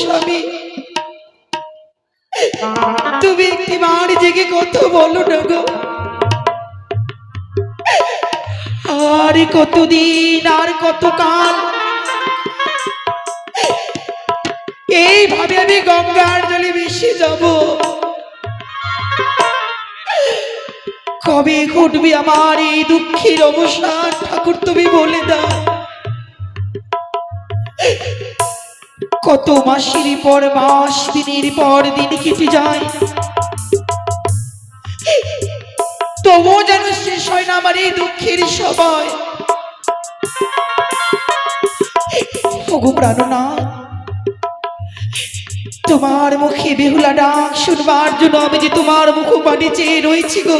স্বামী তুমি একটি বার জেগে কত বলো না গো। আর কতদিন আর কত কাল এইভাবে আমি গঙ্গার জলে মিশে যাব। কবে ঘটবে আমার এই দুঃখের অবসান? ঠাকুর, তুমি বলে দাও। কত মাসের পর মাস, দিনের পর দিন কেটে যায়। তবুও যেন শেষ হয় না আমার এই দুঃখের সময়। ওগো প্রাণনা তোমার মুখে বেহুলা ডাক শুনবার জন্য আমি যে তোমার মুখ পানি চেয়ে রয়েছি গো।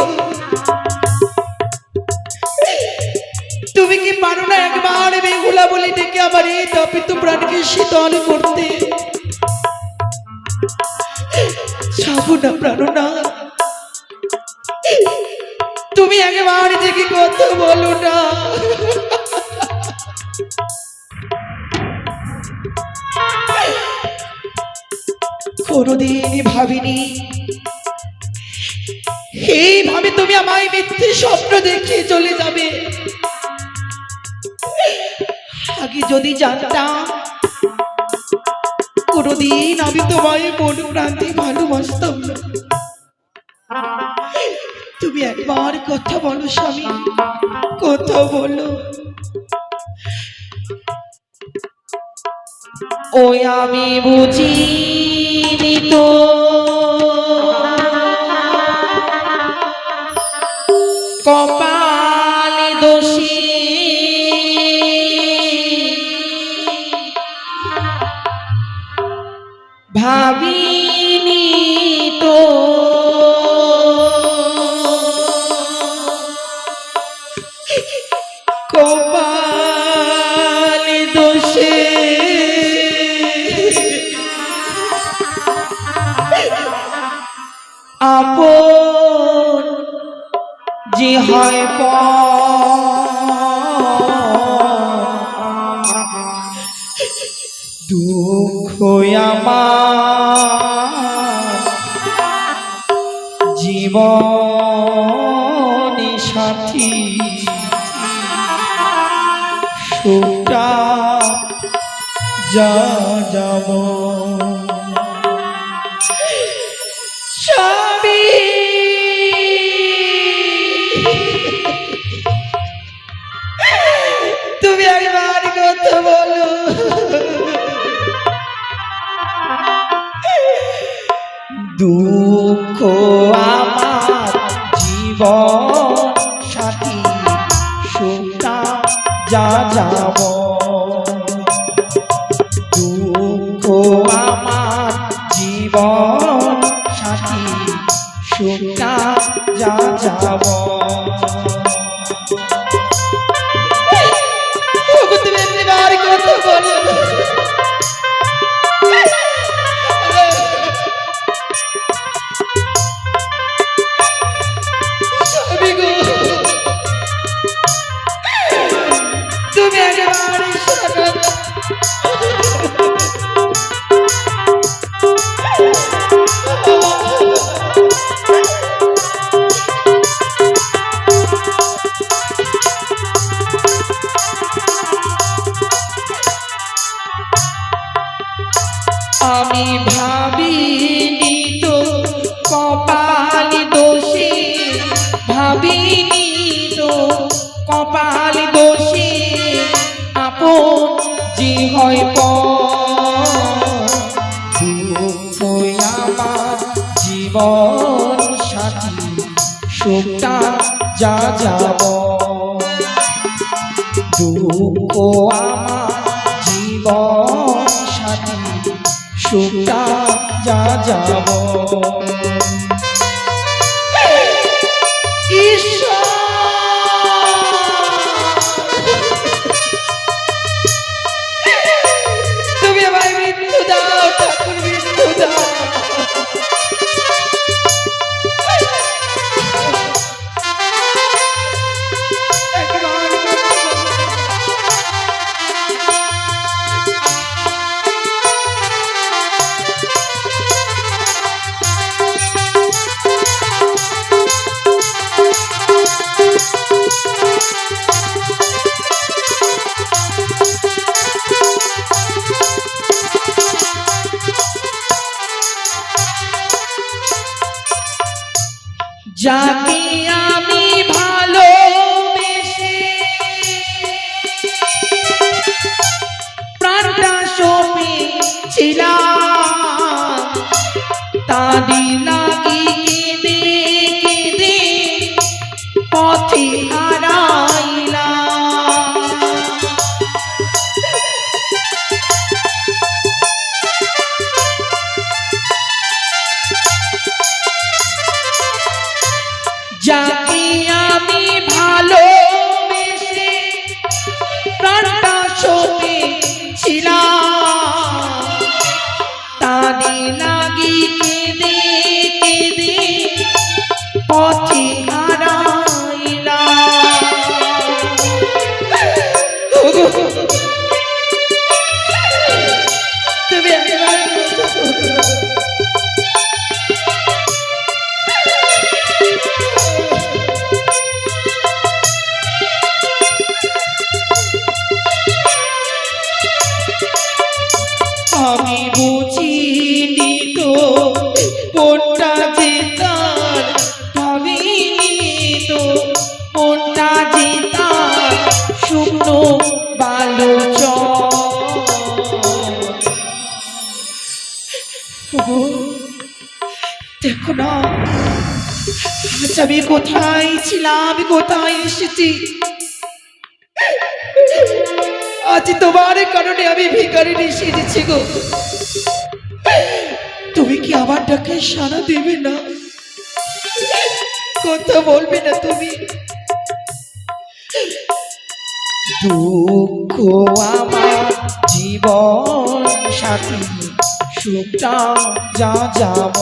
তুমি কি পারো না একবার বেহুলা বলে ডেকে আমার এই তপিত প্রাণকে শীতল করতে? যাব না প্রাণনা। তুমি একবার দেখি কথা বলো না। কোনোদিন ভাবিনি। এইভাবে তুমি আমায় মিথ্যে স্বপ্ন দেখিয়ে চলে যাবে। আগে যদি জানতাম কোনোদিন আমি তোমায় মন প্রান্তে ভালোবাসতাম। তুমি একবার কথা বলো, স্বামী, কথা বলো। ওই আমি বুঝিনি তো যা যাব। দুঃখ আমার জীবন সাথী সুখটা যা যাব। Yeah. yeah. না আজ আমি কোথায় ছিলাম, কোথায় এসেছি? আজ তোমার কারণে আমি ভিকারিণী দিচ্ছি গো। তুমি কি আমার ডাকে সারা দেবে না? কথা বলবে না তুমি। দুঃখ আমার জীবন সাথী, সুখটা যা যাব।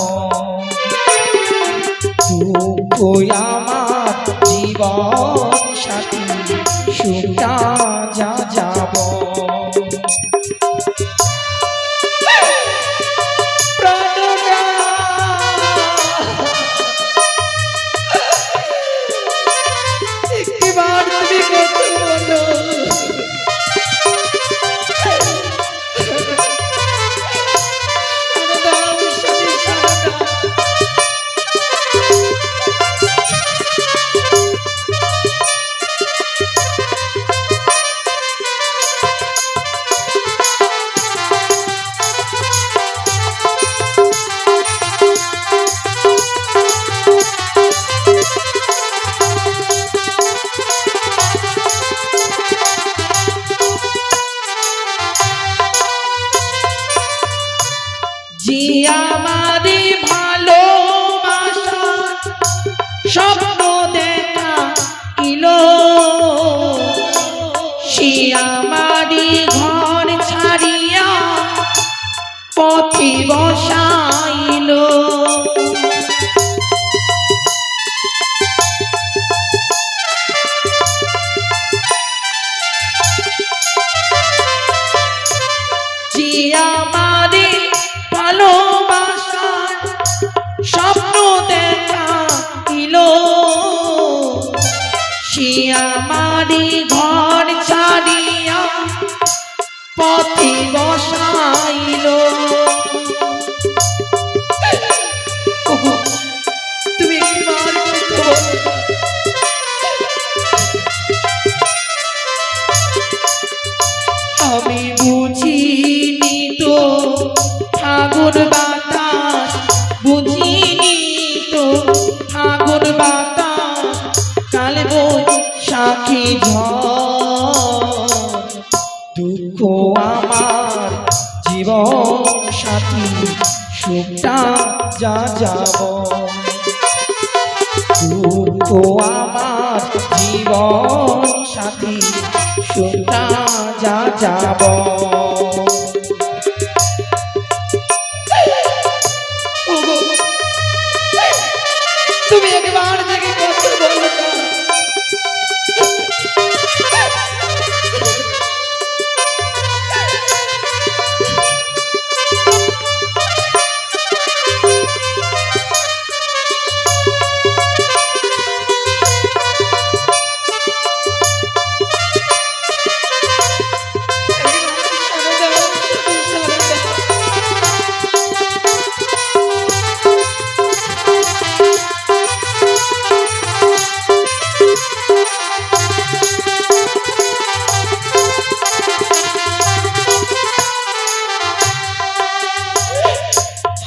সুখ আমার জীবন সাথী সুতা আমারে ভালো স্বপ্ন দেখা কিলো শিয়ামারি ঘর ছাড়িয়া পথিবন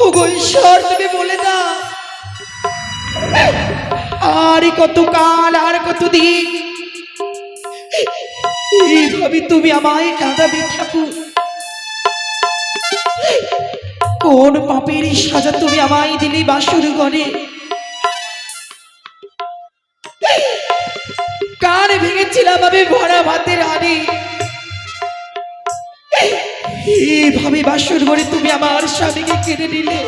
ওগো ঈশ্বর তুমি বলে না আর কত কাল আর কত দিন এইভাবে তুমি আমায় কাঁদাবে, ঠাকুর। কোন পাপের সাজা তুমি আমায় দিলি বাসুর ঘরে কার ভেঙেছিলাম আমি ভরা ভাতের হাড়ি এইভাবে বাসুর ঘরে তুমি আমার স্বামীকে কেড়ে নিলে?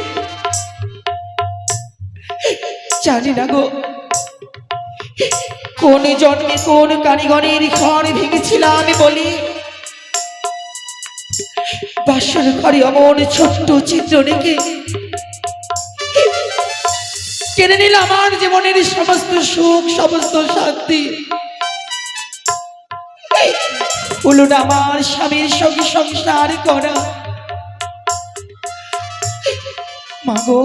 জানি না গো, কোন জন্মে কোন কারিগরের ঘর ভেঙেছিলাম আমি বলি। বাসর ঘরে অমন ছোট্ট চিত্র রেখে কেড়ে নিল আমার জীবনের সমস্ত সুখ, সমস্ত শান্তি। হলো না আমার স্বামীর সঙ্গে সংসার করা। মাগো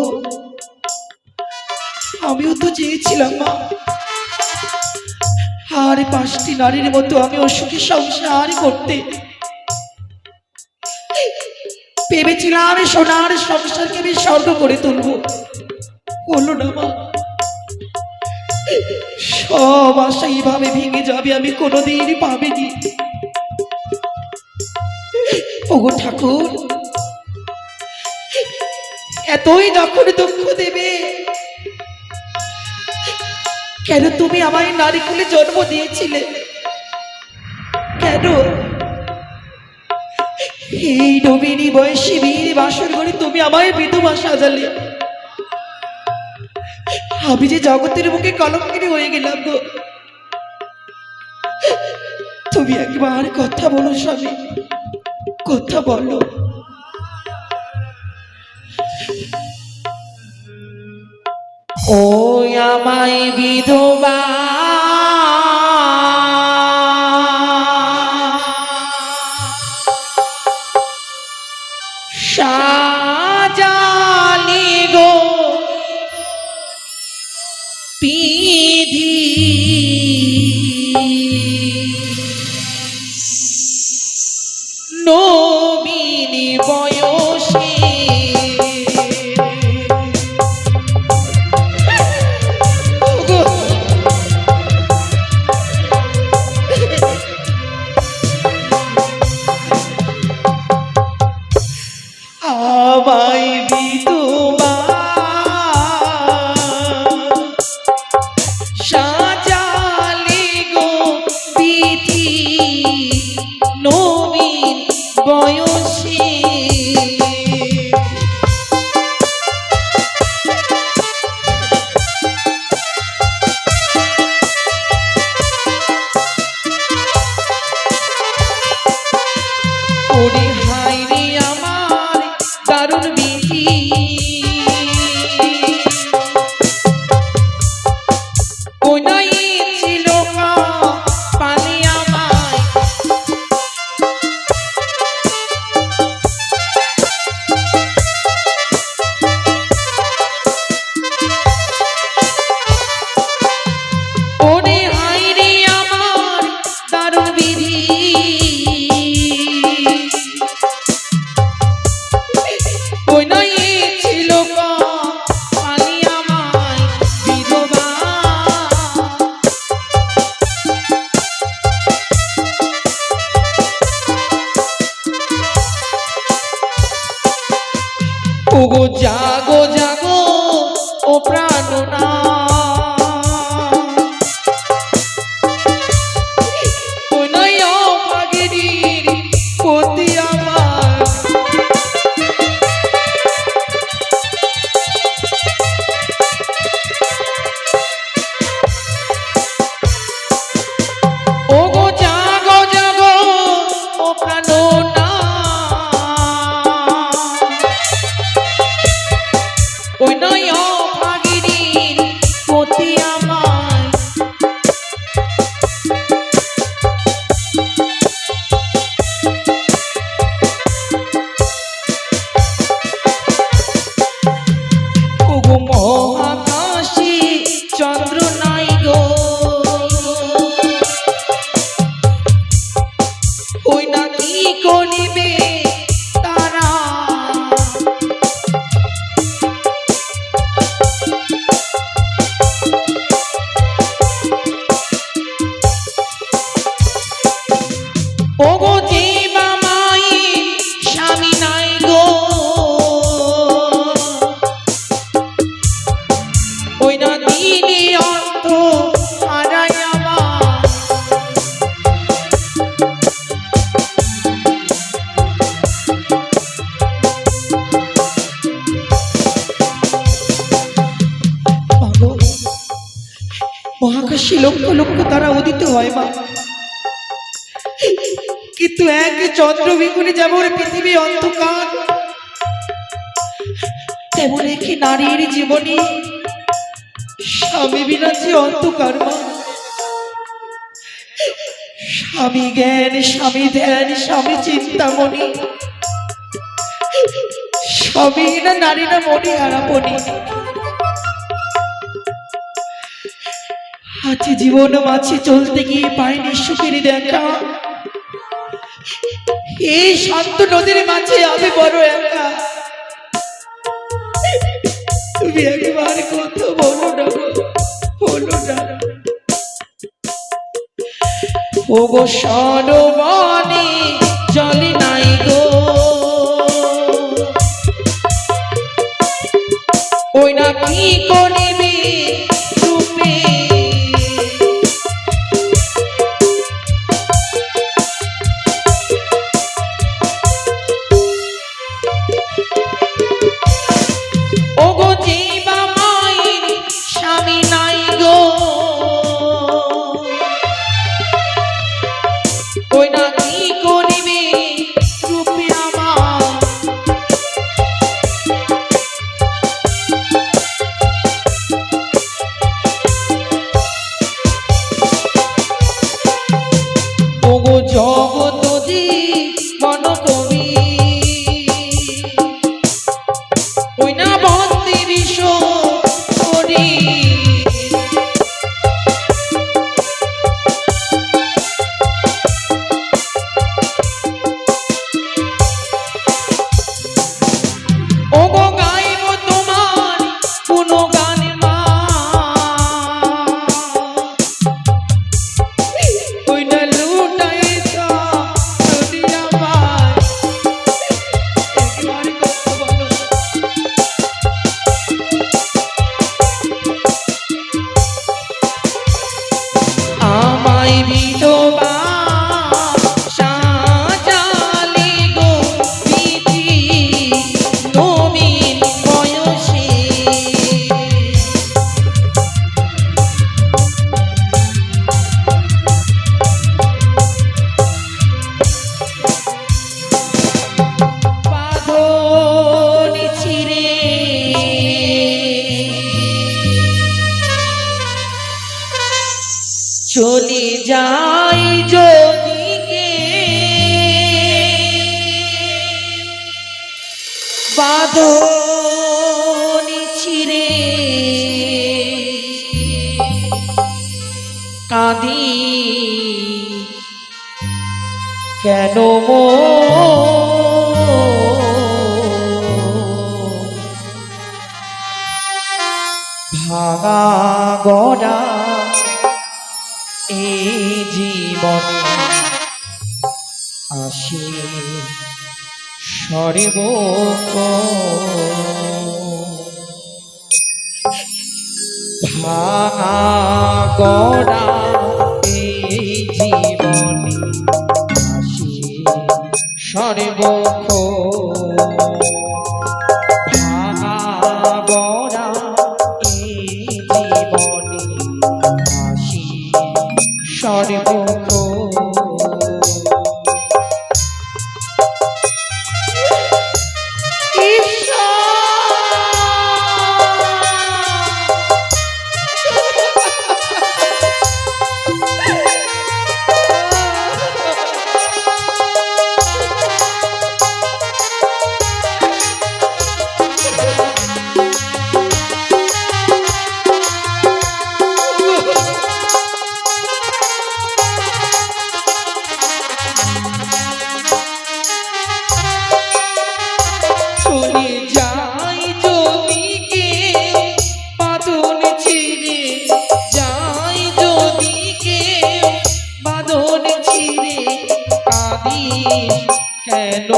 আমিও তো চেয়েছিলাম, মা। আর পাঁচটি নারীর মতো আমি সুখী সংসার করতে। ভেবেছিলাম সোনার সংসারকে আমি স্বর্গ করে তুলব। হলো না মা, সব আশা এইভাবে ভেঙে যাবে আমি কোনোদিন পাবিনি ওগো ঠাকুর। এতই যখন দুঃখ দেবে। কেন তুমি আমায় নারী কুলে জন্ম দিয়েছিলে? কেন? এই নবীনী বয়সী বীর বাসর করে তুমি আমায় বিধবা সাজালে। আমি যে জগতের মুখে কলঙ্কিনী হয়ে গেলাম গো। তুমি একবার কথা বলো, স্বামী। কথা বলো। ও আমায় বিধবা। পিধি। আকাশে লক্ষ লক্ষ তারা উদিত হয় মা কিন্তু এক চন্দ্র বিগুনে যেমন পৃথিবী অন্ধকার, তেমন একই নারীর জীবনে স্বামী বিনা যে অন্ধকার মা। স্বামী জ্ঞান, স্বামী ধ্যান, স্বামী চিন্তামণি। স্বামী না নারী না মনি হারাপনি আছে জীবন মাঝে চলতে গিয়ে পাইনি সুখের দেখা। এই শান্ত নদীর মাঝে আমি বড় একা। তুমি একবার কথা বলো না বলো না। ও গো সরবানি জলে নাই গো। ওই না কি করিবি বাঁধন ছিঁড়ে। কাঁদি। কেন মো? ভাঙা গড়া এই জীবনে আসে। সর্ব ভাঙা গড়া এই জীবনে আসে সর্বক্ষ। কেন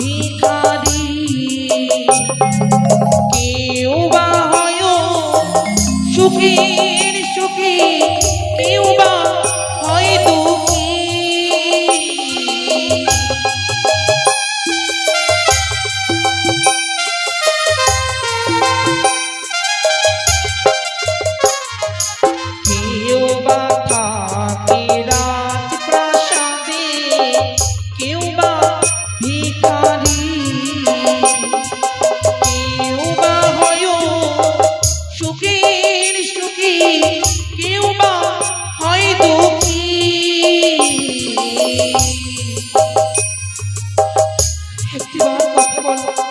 ভিখারি কথা বলো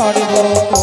সর্বক